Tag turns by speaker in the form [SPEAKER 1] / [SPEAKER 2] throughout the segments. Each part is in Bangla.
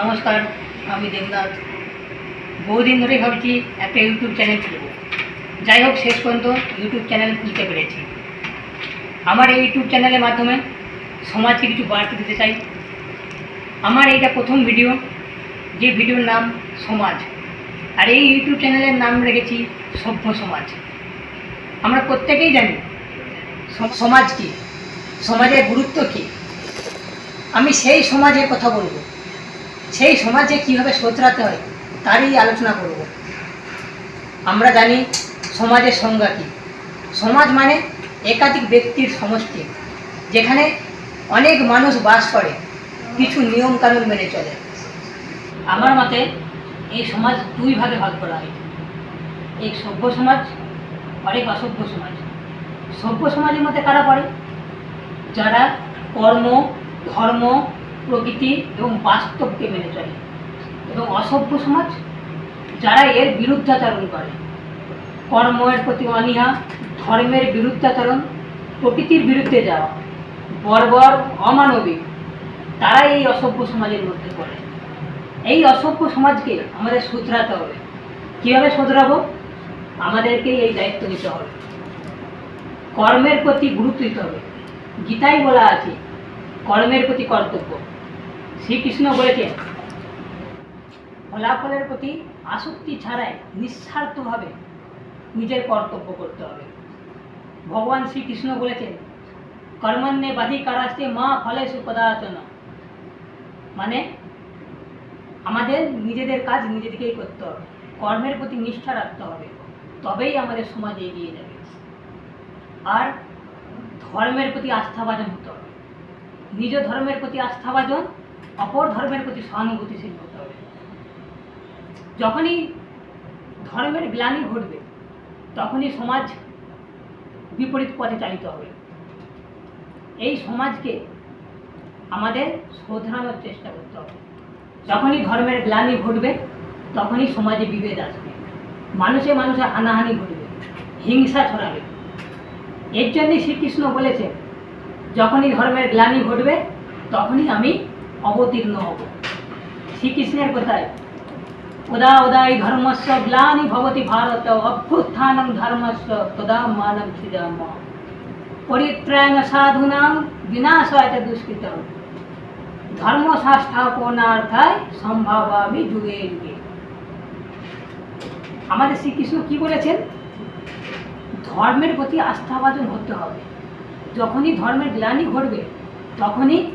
[SPEAKER 1] নমস্কার, আমি দেবনাথ। বহুদিন ধরেই ভাবছি একটা ইউটিউব চ্যানেল খুলব। যাই হোক, শেষ পর্যন্ত ইউটিউব চ্যানেল খুলতে পেরেছি। আমার এই ইউটিউব চ্যানেলের মাধ্যমে সমাজকে কিছু বার্তা দিতে চাই। আমার এইটা প্রথম ভিডিও যে ভিডিওর নাম সমাজ। আর এই ইউটিউব চ্যানেলের নাম রেখেছি সভ্য সমাজ। আমরা প্রত্যেকেই জানি সমাজ কী? সমাজের গুরুত্ব কী? আমি সেই সমাজের কথা বলব। সেই সমাজে কীভাবে শোধরাতে হয়, তারই আলোচনা করব। আমরা জানি সমাজের সংজ্ঞা কী। সমাজ মানে একাধিক ব্যক্তির সমষ্টি, যেখানে অনেক মানুষ বাস করে, কিছু নিয়ম কানুন মেনে চলে। আমার মতে, এই সমাজ দুই ভাগে ভাগ করা হয়। এক সভ্য সমাজ অনেক অসভ্য সমাজ। সভ্য সমাজের মধ্যে কারা পড়ে? যারা কর্ম, ধর্ম প্রকৃতি এবং বাস্তবকে মেনে চলে। এবং অসভ্য সমাজ, যারা এর বিরুদ্ধাচরণ করে। কর্মের প্রতি অনীহা, ধর্মের বিরুদ্ধাচরণ, প্রকৃতির বিরুদ্ধে যাওয়া, বর্বর, অমানবিক তারা এই অসভ্য সমাজের মধ্যে পড়ে। এই অসভ্য সমাজকে আমাদের শুধরাতে হবে। কীভাবে শুধরাবো? আমাদেরকে এই দায়িত্ব নিতে হবে। কর্মের প্রতি গুরুত্ব দিতে হবে। গীতাই বলা আছে, কর্মের প্রতি কর্তব্য। শ্রীকৃষ্ণ বলেছেন, ফলাফলের প্রতি আসক্তি ছাড়াই নিঃস্বার্থভাবে নিজের কর্তব্য করতে হবে। ভগবান শ্রীকৃষ্ণ বলেছেন, কর্মান্যে বাধি কারাস্তে মা ফলে সুপদাচন মানে আমাদের নিজেদের কাজ নিজেদেরকেই করতে হবে। কর্মের প্রতি নিষ্ঠা রাখতে হবে। তবেই আমাদের সমাজ এগিয়ে যাবে। আর ধর্মের প্রতি আস্থাভাজন হতে হবে। নিজ ধর্মের প্রতি আস্থাভাজন অপর ধর্মের প্রতি সহানুভূতিশীল হতে হবে। যখনই ধর্মের গ্লানি ঘটবে, তখনই সমাজ বিপরীত পথে চালিত হবে। এই সমাজকে আমাদের শোধরানোর চেষ্টা করতে হবে। যখনই ধর্মের গ্লানি ঘটবে, তখনই সমাজে বিভেদ আসবে। মানুষে মানুষে হানাহানি ঘটবে, হিংসা ছড়াবে। এর জন্যই শ্রীকৃষ্ণ বলেছেন, যখনই ধর্মের গ্লানি ঘটবে, তখনই আমি অবতীর্ণ হব। শ্রীকৃষ্ণের কথায়, উদা উদাই ধর্মস্য গ্লানি ভবতি ভারত, অভ্যুত্থানং ধর্মস্য তদা মানব সৃজাম পরিত্রাণ সাধুনাং বিনাশায় চ দুষ্কৃত ধর্ম সংস্থাপনার্থায় সম্ভাবামি যুগে যুগে আমাদের শ্রীকৃষ্ণ কি বলেছেন? ধর্মের প্রতি আস্থাভাজন হতে হবে। যখনই ধর্মের গ্লানি ঘটবে, তখনই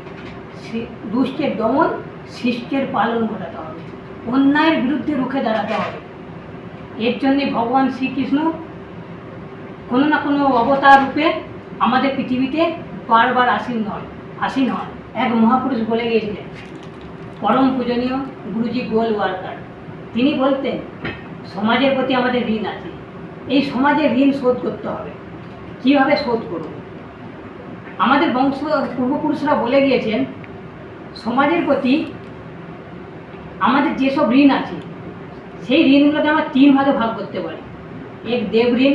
[SPEAKER 1] দুষ্টের দমন, শিষ্টের পালন ঘটাতে হবে। অন্যায়ের বিরুদ্ধে রুখে দাঁড়াতে হবে। এর জন্যে ভগবান শ্রীকৃষ্ণ কোনো না কোনো অবতার রূপে আমাদের পৃথিবীতে বারবার আসীন নয় আসীন হন। এক মহাপুরুষ বলে গিয়েছিলেন, পরম পূজনীয় গুরুজি গোল ওয়ার্কার। তিনি বলতেন, সমাজের প্রতি আমাদের ঋণ আছে। এই সমাজের ঋণ শোধ করতে হবে। কীভাবে শোধ করব? আমাদের বংশ পূর্বপুরুষরা বলে গিয়েছেন সমাজের প্রতি আমাদের যেসব ঋণ আছে, সেই ঋণগুলোকে আমরা তিন ভাগে ভাগ করতে পারি। এক দেব ঋণ,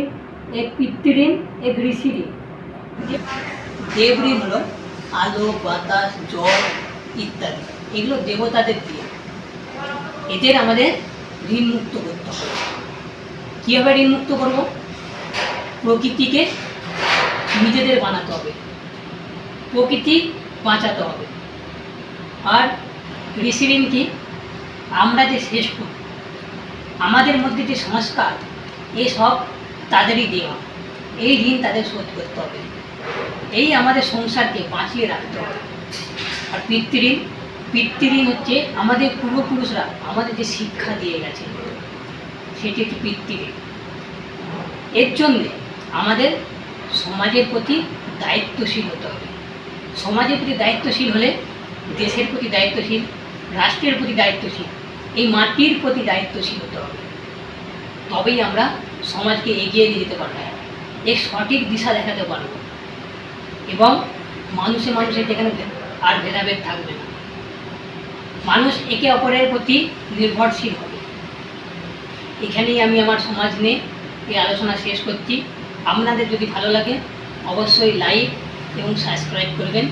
[SPEAKER 1] এক পিতৃঋণ এক ঋষি ঋণ। দেব ঋণ হলো আলো, বাতাস, জল ইত্যাদি, এগুলো দেবতাদের দিয়ে। এদের আমাদের ঋণ মুক্ত করতে হবে। কীভাবে ঋণ মুক্ত করব? প্রকৃতিকে নিজেদের বানাতে হবে। প্রকৃতি বাঁচাতে হবে। আর কি? আমরা যে শ্রেষ্ঠ আমাদের মধ্যে যে সংস্কার এসব তাদেরই দেওয়া। এই ঋণ তাদের শোধ করতে হবে। এই আমাদের সংসারকে বাঁচিয়ে রাখতে হবে। আর পিতৃঋণ পিতৃঋণ হচ্ছে আমাদের পূর্বপুরুষরা আমাদের যে শিক্ষা দিয়ে গেছে, সেটি হচ্ছে পিতৃঋণ এর জন্যে আমাদের সমাজের প্রতি দায়িত্বশীল হতে হবে। সমাজের প্রতি দায়িত্বশীল হলে দেশের প্রতি দায়িত্বশীল, রাষ্ট্রের প্রতি দায়িত্বশীল, এই মাটির প্রতি দায়িত্বশীল হতে হবে। তবেই আমরা সমাজকে এগিয়ে নিয়ে যেতে পারব। এর সঠিক দিশা দেখাতে পারব। এবং মানুষে মানুষের যেখানে আর ভেদাভেদ থাকবে না। মানুষ একে অপরের প্রতি নির্ভরশীল হবে। এখানেই আমি আমার সমাজ নিয়ে এই আলোচনা শেষ করছি। আপনাদের যদি ভালো লাগে, অবশ্যই লাইক এবং সাবস্ক্রাইব করবেন।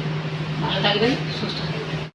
[SPEAKER 1] ভালো থাকবেন, সুস্থ থাকবেন।